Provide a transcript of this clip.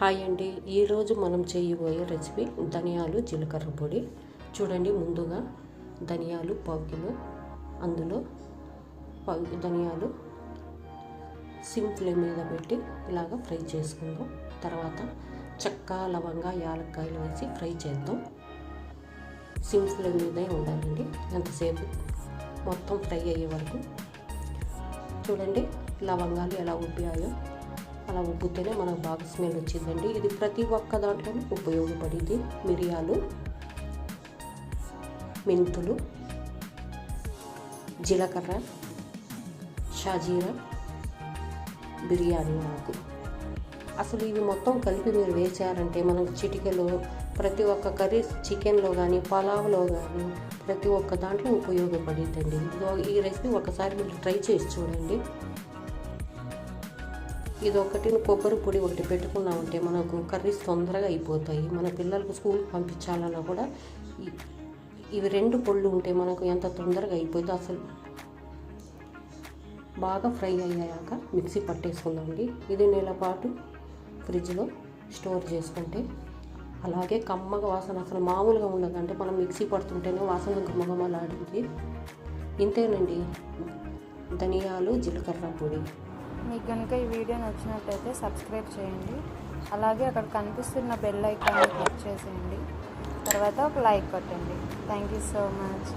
Hi అండి. ఈరోజు మనం చేయబోయే రెసిపీ ధనియాలు జీలకర్ర పొడి. చూడండి ముందుగా ధనియాలు పావు కిలో. అందులో పావు ధనియాలు సిమ్ ఫ్లేమ్ మీద పెట్టి ఇలాగ ఫ్రై చేసుకుందాం. తర్వాత చెక్క లవంగా యాలక్కాయలు వేసి ఫ్రై చేద్దాం. సిమ్ ఫ్లేమ్ మీదే ఉండాలండి. ఎంతసేపు? మొత్తం ఫ్రై అయ్యే వరకు. చూడండి లవంగాలు ఎలా ఉబ్బాయో అలా ఉబ్బుతేనే మనకు బాగా స్మెల్ వచ్చిందండి. ఇది ప్రతి ఒక్క దాంట్లో ఉపయోగపడింది మిరియాలు మెంతులు జీలకర్ర షాజీరా బిర్యానీ ఆకు అసలు ఇవి మొత్తం కలిపి మీరు వేసారంటే మనకు చిటికెలో ప్రతి ఒక్క కర్రీ చికెన్లో కానీ పలావ్లో కానీ ప్రతి ఒక్క దాంట్లో ఉపయోగపడిందండి. ఇదో ఈ రెసిపీ ఒకసారి మీరు ట్రై చేసి చూడండి. ఇది ఒకటి కొబ్బరి పొడి ఒకటి పెట్టుకున్నామంటే మనకు కర్రీస్ తొందరగా అయిపోతాయి. మన పిల్లలకు స్కూల్కి పంపించాలన్నా కూడా ఇవి రెండు పొళ్ళు ఉంటే మనకు ఎంత తొందరగా అయిపోతుందో అసలు బాగా ఫ్రై అయ్యాక మిక్సీ పట్టేసుకుందామండి. ఇది నెల పాటు ఫ్రిడ్జ్లో స్టోర్ చేసుకుంటే అలాగే కమ్మగా వాసన అసలు మామూలుగా ఉండదంటే మనం మిక్సీ పడుతుంటేనే వాసన గుమ్మగమ్మలాడింది ఇంతేనండి ధనియాలు జీలకర్ర పొడి. మీకు కనుక ఈ వీడియో నచ్చినట్టయితే సబ్స్క్రైబ్ చేయండి. అలాగే అక్కడ కనిపిస్తున్న బెల్ ఐకాన్ని క్లిక్ చేసేయండి. తర్వాత ఒక లైక్ కొట్టండి. Thank you so much.